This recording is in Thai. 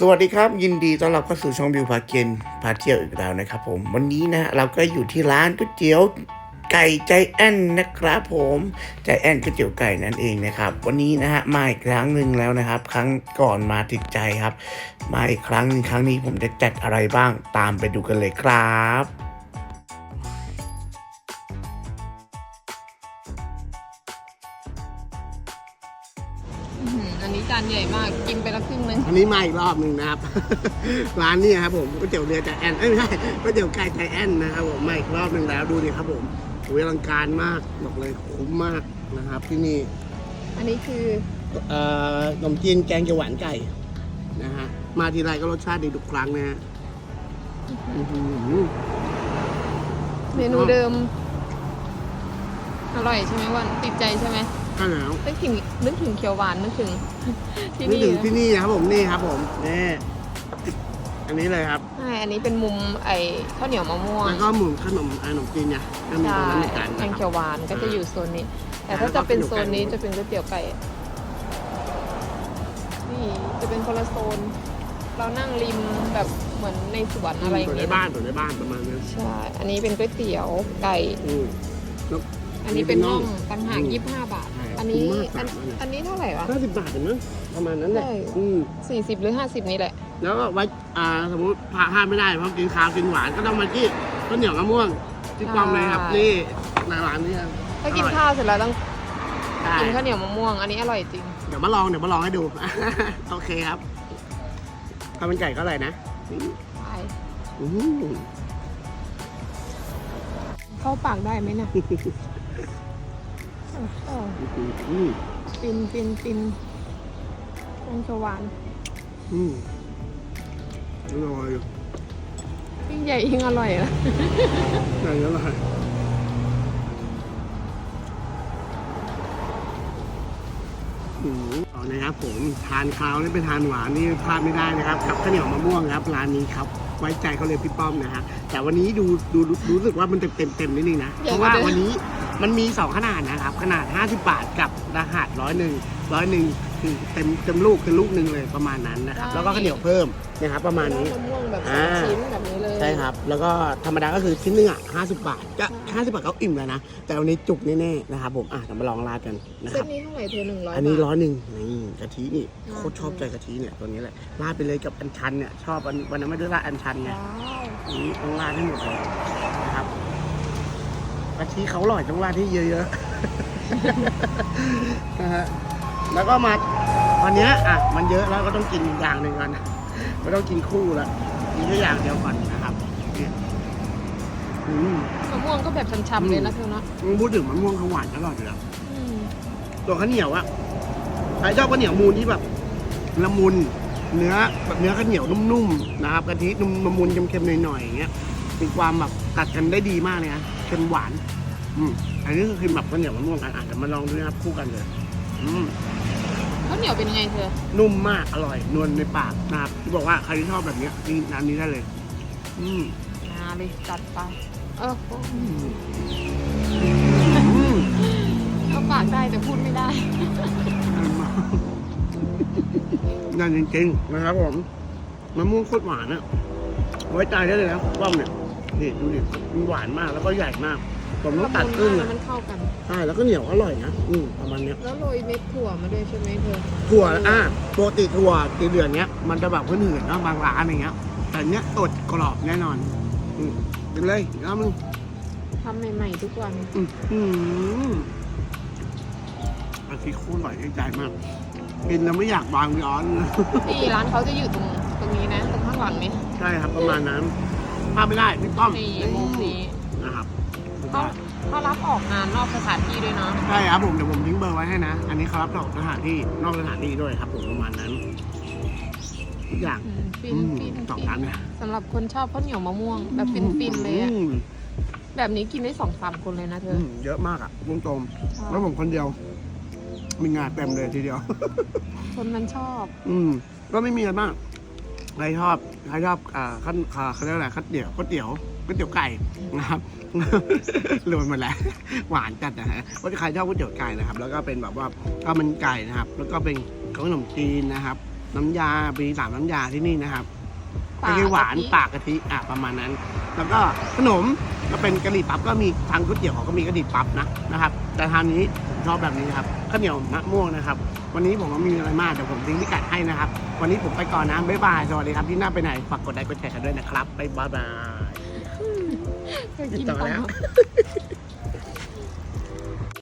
สวัสดีครับยินดีต้อนรับเข้าสู่ช่องบิวพาเกนพาเที่ยวอีกแล้วนะครับผมวันนี้นะเราก็อยู่ที่ร้านก๋วยเตี๋ยวไก่ใจแอนนะครับผมใจแอนก๋วยเตี๋ยวไก่นั่นเองนะครับ วันนี้นะฮะมาอีกครั้งหนึ่งแล้วนะครับ ครั้งก่อนมาติดใจครับ มาอีกครั้งหนึ่งครั้งนี้ผมจะจัดอะไรบ้างตามไปดูกันเลยครับ ใหญ่มาก กินไปละครึ่งนึงอันนี้มาอีกรอบหนึ่งนะครับ ร้านนี้ครับผมก๋วยเตี๋ยวเรือใจแอนเอ้ยไม่ใช่ก๋วยเตี๋ยวไก่ใจแอนนะครับผมมาอีกรอบหนึ่งแล้วดูดิครับผมโอ้ยอลังการมากบอกเลยคุ้มมากนะครับที่นี่อันนี้คือเอ่อขนมจีนแกงเขียวหวานไก่นะฮะมาทีไรก็รสชาติดีทุกครั้งนะฮะอื้อหือเมนูเดิม อร่อยใช่ไหมวันติดใจใช่ไหม ข้าวหนาวนึกถึงนึกถึงเขียวหวานนึกถึงที่นี่นี่ถึงที่นี่นะครับผมนี่ครับผมนี่อันนี้เลยครับ ใช่อันนี้เป็นมุมไอ้ข้าวเหนียวมะม่วงแล้วก็หมุนขนมขนมจีนเนี่ยก็มีใช่ตรงนั้นเหมือนกันแกนะงคเขีรับยวหวานก็จะอยู่โซนนี้ แต่ถ้าแล้วก็จะเป็นเป็นโซนนี้ก๋วยเตี๋ยวไก่จะเป็นก๋วยเตี๋ยวไก่นี่จะเป็นคนละโซน เรานั่งริมแบบเหมือนในสวนอะไรอย่างตัวในเงี้ย บ้านตัวในบ้านประมาณนั้นใช่ อันนี้เป็นก๋วยเตี๋ยวไก่ อืมแล้วอันนี้เป็นน่องอัต่างนนี้หากเป็นน่องยี่สิบห้าบาทใช่ อันนี้คุ้มมากอันสามอันอันนี้เท่าไหร่วะ ห้าสิบบาทเองมั้งประมาณนั้นแหละใช่ อืมสี่สิบหรือห้าสิบนี่แหละ แล้วก็ไว้อ่าสมมติพาห้ามไม่ได้เพราะกินข้าวกินหวานก็ต้องมาที่ข้าวเหนียวมะม่วงที่ป้อมเลยครับใช่ นี่ในร้านนี้ครับถ้ากินอร่อยข้าวเสร็จแล้วต้องใช่กินข้าวเหนียวมะม่วง อันนี้อร่อยจริง เดี๋ยวมาลองเดี๋ยวมาลองให้ดู โอเคครับข้าวมันไก่ก็อร่อยนะอืมไปอืมเข้าปากได้ไหมเนี่ย โอ้อืมฟินฟินฟินแกงเขียวหวานอืมอร่อยยิ่งใหญ่ยิ่งอร่อยนะใช่อร่อยอืมเอานะครับผมทานข้าวนี่เป็นทานหวานนี่พลาดไม่ได้นะครับกับข้าวเหนียวมะม่วงครับร้านนี้ครับ ไว้ใจเขาเลยพี่ป้อมนะฮะแต่วันนี้ดูดูดูรู้สึกว่ามันเต็มเต็มเต็มนิดนึงนะเพราะว่าวันนี้ มันมีสองขนาดนะครับ ขนาด 50 บาทกับรหัสร้อยหนึ่งร้อยหนึ่งคือเต็มเต็มลูกคือลูกหนึ่งเลยประมาณนั้นนะครับ แล้วก็ข้าวเหนียวเพิ่มนะครับ ประมาณนี้แล้วมะม่วงแบบสอ่าองชิ้นแบบนี้เลยใช่ครับ แล้วก็ธรรมดาก็คือชิ้นหนึงอะ50 บาทก็50 บาทก็อิ่มแล้วนะ แต่วันนี้จุกแน่ๆนะครับผมอะเดี๋ยวมาลองราดกันนะเซคตรับนี้เท่าไหร่เธอหนึ่งร้อยอันนี้บาทร้อยหนึ่งนี่กะทินี่อ่าโคตรชอบใจกะทิเนี่ยตัวนี้แหละราดไปเลยกับอันชันเนี่ยชอบวันวันนั้นไม่ได้ราดอันชันไง ว้าวอันนี้ต้องราดให้หมดเลยนะครับ กะทิเขาอร่อยต้องราดให้เยอะๆนะฮะแล้วก็มาวันเนี้ยอะมันเยอะแล้วก็ต้องกินอีกอย่างหนึ่งก่อนไม่ต้องกินคู่ละกินแค่อย่างเดียวก่อนนะครับเนี่ยอืมมะม่วงก็แบบช้ำๆเลยนะเธอเนาะพูดถึงมะม่วงเขาหวานอร่อยอยู่แล้วอืมตัวข้าวเหนียวอะใครชอบข้าวเหนียวมูนที่แบบละมุนเนื้อแบบเนื้อข้าวเหนียวนุ่มๆนะครับกะทินุ่มละมุนเค็มๆหน่อยๆอย่างเงี้ยมีความแบบตัดกันได้ดีมากเลยนะ เค็มหวาน อืมอันนี้คือแบบข้าวเหนียวมะม่วงกันอะเดี๋ยวมาลองดูนะครับคู่กันเลยอืมข้าวเหนียวเป็นยังไงเธอนุ่มมากอร่อย นวลในปากนะครับที่บอกว่าใครที่ชอบแบบเนี้ยนี่ร้านนี้ได้เลย อืมมาเลยจัดไปเอออืมอืมเอาปากได้แต่พูดไม่ได้นั่นจริงๆนะครับผมมะม่วงโคตรหวานอะไว้ใจได้เลยนะป้อมเนี่ย นี่ดูดิมันหวานมากแล้วก็ใหญ่มาก ผมต้องตัดครึ่งแล้อะวมันเข้ากัน ใช่แล้วก็เหนียวอร่อยนะอืมประมาณเนี้ยแล้วโรยเม็ดถั่วมาด้วยใช่ไหมเธอถั่วอะปกติถั่วตีเดือนเนี้ยมันจะแบบเพื่อนหื่นๆเนาะบางร้านอย่างเงี้ย แต่เนี้ยสดกรอบแน่นอน อืมกินเลยอีกแล้วมึงทำใหม่ๆทุกวันอืมอืมอาทิโคตรอร่อยใจมากกินแล้วไม่อยากวางย้อน นี่ร้านเขาจะอยู่ตรงตรงนี้นะตรงข้างหลังนี่ใช่ครับประมาณนั้น พลาดไม่ได้พี่ป้อมนี่มุมนี้นะครับเขาเขารับออกงานนอกสถานที่ด้วยเนาะใช่ครับผมเดี๋ยวผมทิ้งเบอร์ไว้ให้นะ อันนี้เขารับดอกสถานที่นอกสถานที่ด้วยครับผมประมาณนั้นทุกอย่างอืมฟินอืมฟินสองฟินร้านเนี่ยสำหรับคนชอบข้าวเหนียวมะม่วง แบบฟินฟินๆเลยอะอืมแบบนี้กินได้สองสามคนเลยนะเธอือมเยอะมากอะลุงโตมชอบแล้วผมคนเดียว มีงานเต็มเลยทีเดียว คนมันชอบ อืมก็ไม่มีอะไรมาก ใครชอบใครชอบอ่าขั้นอ่าเขาเรียกอะไรข้าวเตี๋ยวก๋วยเตี๋ยวก๋วยเตี๋ยวไก่นะครับรวมหมดแล้วหวานจัดนะฮะว่าใครชอบก๋วยเตี๋ยวไก่นะครับ แล้วก็เป็นแบบว่าข้าวมันไก่นะครับ แล้วก็เป็นขนมจีนนะครับ น้ำยามีสามน้ำยาที่นี่นะครับปากไม่ใช่หวานกะทิปากกะทิอะประมาณนั้น แล้วก็ขนมก็เป็นกะหรี่ปั๊บก็มีทางก๋วยเตี๋ยวเขาก็มีกะหรี่ปั๊บนะนะครับ แต่ทางนี้ผมชอบแบบนี้ครับข้าวเหนียวมะม่วงนะครับ วันนี้ผมก็ไมมีอะไรมากเดี๋ยวผมทิ้งพิกัดให้นะครับ วันนี้ผมไปก่อนนะบ๊ายบาย สวัสดีครับ ที่หน้าไปไหน ฝากกดไลค์กดแชร์กันด้วยนะครับ บ๊ายบายเคยกินต่อปลาแล้วหมึก